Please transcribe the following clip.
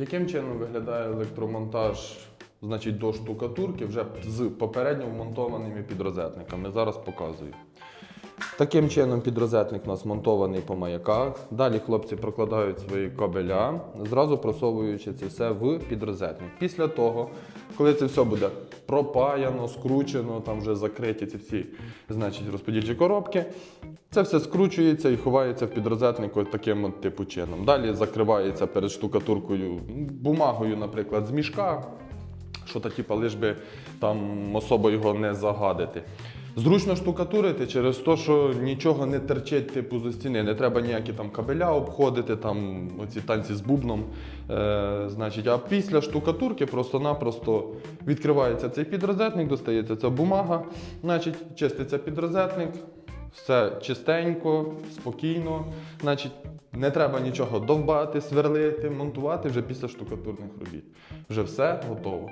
Яким чином виглядає електромонтаж значить, до штукатурки вже з попередньо вмонтованими підрозетниками? Зараз показую. Таким чином підрозетник у нас монтований по маяках. Далі хлопці прокладають свої кабеля, зразу просовуючи це все в підрозетник. Після того, коли це все буде пропаяно, скручено, там вже закриті ці всі значить, розподільчі коробки, це все скручується і ховається в підрозетник ось таким от типу чином. Далі закривається перед штукатуркою бумагою, наприклад, з мішка, що то типа лиш би там особо його не загадити. Зручно штукатурити через те, що нічого не терчить типу зі стіни. Не треба ніякі там кабеля обходити, там оці танці з бубном. Е, значить, а після штукатурки просто-напросто відкривається цей підрозетник, достається ця бумага, значить, чиститься підрозетник, все чистенько, спокійно. Значить, не треба нічого довбати, сверлити, монтувати вже після штукатурних робіт. Вже все готово.